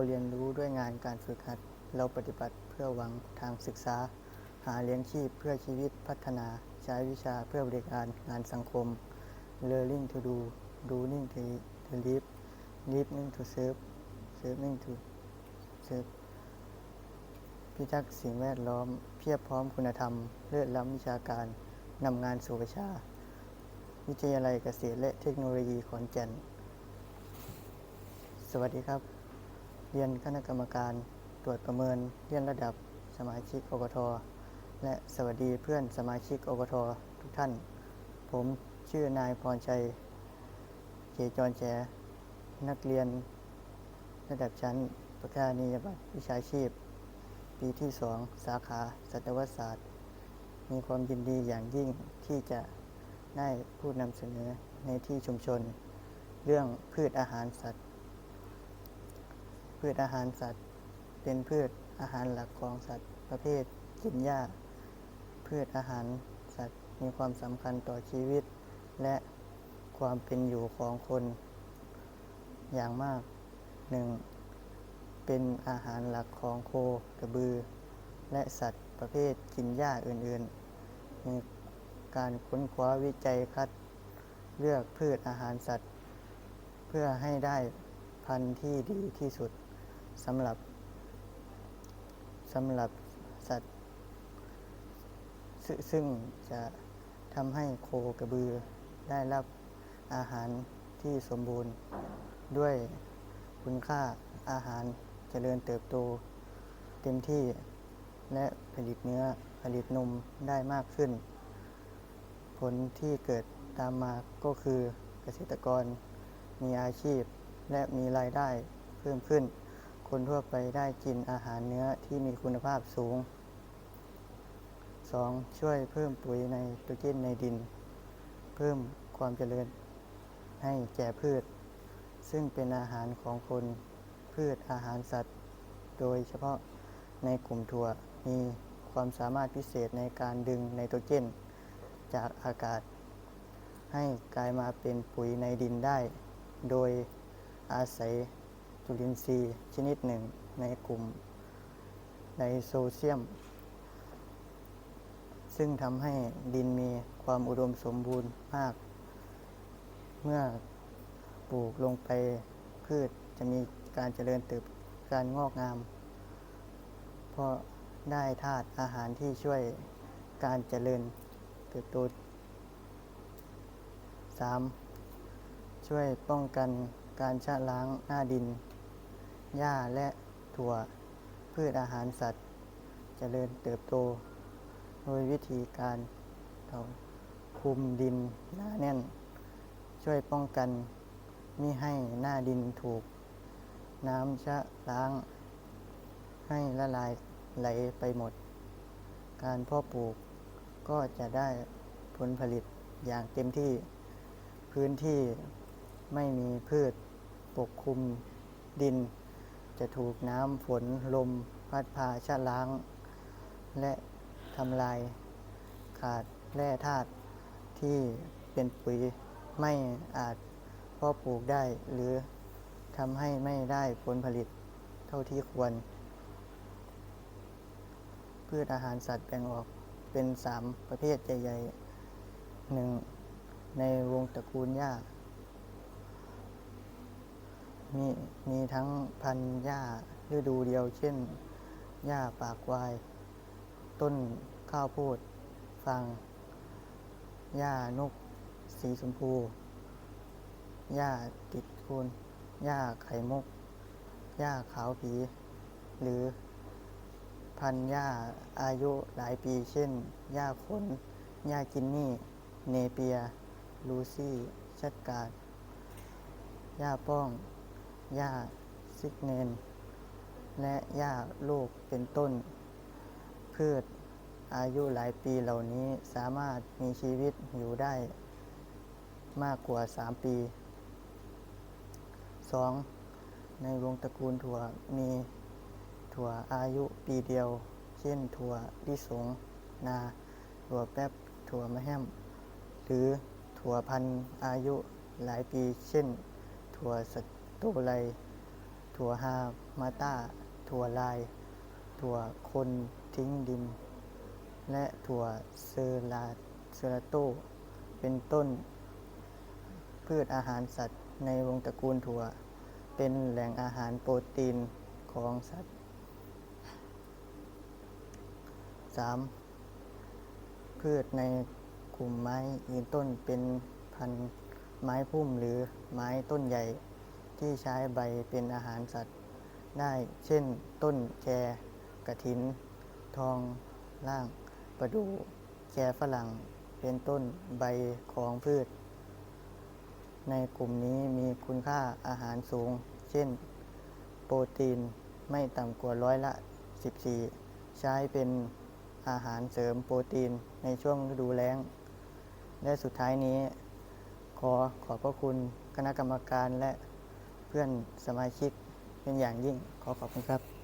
เราเรียนรู้ด้วยงานการฝึกหัด เราปฏิบัติเพื่อหวังทางศึกษา หาเลี้ยงชีพเพื่อชีวิตพัฒนา ใช้วิชาเพื่อบริการงานสังคม learning to do doing to to live living to serve serving to serve พิทักษ์สิ่งแวดล้อม เพียบพร้อมคุณธรรม เลิศล้ำวิชาการนำงานสู่ประชา วิทยาลัยเกษตรและเทคโนโลยีขอนแก่น สวัสดีครับ เรียนคณะกรรมการตรวจประเมินเรียนระดับสมาชิกอกทและสวัสดีเพื่อนสมาชิกอกททุกท่าน ผมชื่อนายพรชัยเขจรแฉนักเรียน ระดับชั้นประกาศนียบัตรวิชาชีพ ปีที่2สาขาสัตวศาสตร์ มีความยินดีอย่างยิ่งที่จะได้พูดนำเสนอในที่ชุมชน เรื่องพืชอาหารสัตว์ พืชอาหารสัตว์ เป็นพืชอาหารหลักของสัตว์ประเภทกินหญ้า พืชอาหารสัตว์มีความสำคัญต่อชีวิต และความเป็นอยู่ของคน อย่างมากหนึ่งเป็นอาหารหลักของโคกระบือ และสัตว์ประเภทกินหญ้าอื่นๆ มีการค้นคว้าวิจัยคัดเลือกพืชอาหารสัตว์ เพื่อให้ได้พันธุ์ที่ดีที่สุด สำหรับสำหรับสัตว์ ซึ่งจะทำให้โคกระบือได้รับอาหารที่สมบูรณ์ด้วยคุณค่าอาหารเจริญเติบโตเต็มที่และผลิตเนื้อผลิตนมได้มากขึ้น ผลที่เกิดตามมาก็คือเกษตรกรมีอาชีพและมีรายได้เพิ่มขึ้น คนทั่วไปได้กินอาหารเนื้อที่มีคุณภาพสูง 2. ช่วยเพิ่มปุ๋ยในโตรเจนในดิน เพิ่มความเจริญให้แก่พืช ซึ่งเป็นอาหารของคนพืชอาหารสัตว์ โดยเฉพาะในกลุ่มถั่วมีความสามารถพิเศษในการดึงไนโตรเจน จากอากาศ ให้กลายมาเป็นปุ๋ยในดินได้ โดยอาศัย จุลินทรีย์ชนิดหนึ่งในกลุ่มไนโซเซียม ซึ่งทำให้ดินมีความอุดมสมบูรณ์มาก เมื่อปลูกลงไปพืชจะมีการเจริญเติบการงอกงาม เพราะได้ธาตุอาหารที่ช่วยการเจริญเติบโต 3. ช่วยป้องกันการชะล้างหน้าดิน หญ้าและถั่ว พืชอาหารสัตว์เจริญเติบโต โดยวิธีการเราคุมดินหนาแน่น ช่วยป้องกันมิให้หน้าดินถูก น้ำชะล้าง ให้ละลายไหลไปหมด การเพาะปลูกก็จะได้ผลผลิตอย่างเต็มที่พื้นที่ไม่มีพืชปกคลุมดิน จะถูกน้ำฝนลมพัดพาชะล้าง และทำลาย ขาดแร่ธาตุที่เป็นปุ๋ยไม่อาจเพาะปลูกได้ หรือทำให้ไม่ได้ผลผลิตเท่าที่ควร พืชอาหารสัตว์แบ่งออกเป็นสามประเภทใหญ่ๆหนึ่งในวงตระกูลหญ้า มีมีทั้งพันธุ์หญ้าฤดูเดียว เช่น หญ้าปากวาย ต้นข้าวโพดฟางหญ้านก สีชมพูหญ้าติดโคนหญ้าไข่มุกหญ้าขาวผี หรือพันหญ้าอายุหลายปี เช่นหญ้าขนหญ้ากินนี่ เนเปีย ลูซี่ ชัดการ์ดหญ้าป้อง หญ้าซิกเนน และหญ้าโลกเป็นต้น พืชอายุหลายปีเหล่านี้สามารถมีชีวิตอยู่ได้มากกว่า 3 ปี 2. ในวงตระกูลถั่วมีถั่วอายุปีเดียว เช่นถั่วลิสง นา ถั่วแป๊บ ถั่วมะแฮม หรือถั่วพันธุ์อายุหลายปี เช่น ถั่วส ตูไลถั่วฮามาต้า ถั่วลาย ถั่วคนทิ้งดิน และถั่วเซอราเซราโต เป็นต้น พืชอาหารสัตว์ในวงตระกูลถั่ว เป็นแหล่งอาหารโปรตีนของสัตว์ 3. พืชในกลุ่มไม้ยืนต้นเป็นพันไม้พุ่มหรือไม้ต้นใหญ่ ที่ใช้ใบเป็นอาหารสัตว์ได้ เช่น ต้นแคกระถิน ทองล่าง ประดู่แคฝรั่ง เป็นต้นใบของพืช ในกลุ่มนี้มีคุณค่าอาหารสูง เช่น โปรตีนไม่ต่ำกว่าร้อยละ 14 ใช้เป็นอาหารเสริมโปรตีนในช่วงฤดูแล้ง และสุดท้ายนี้ ขอขอบพระคุณคณะกรรมการและ เพื่อนสมาชิกเป็นอย่างยิ่งขอขอบคุณครับ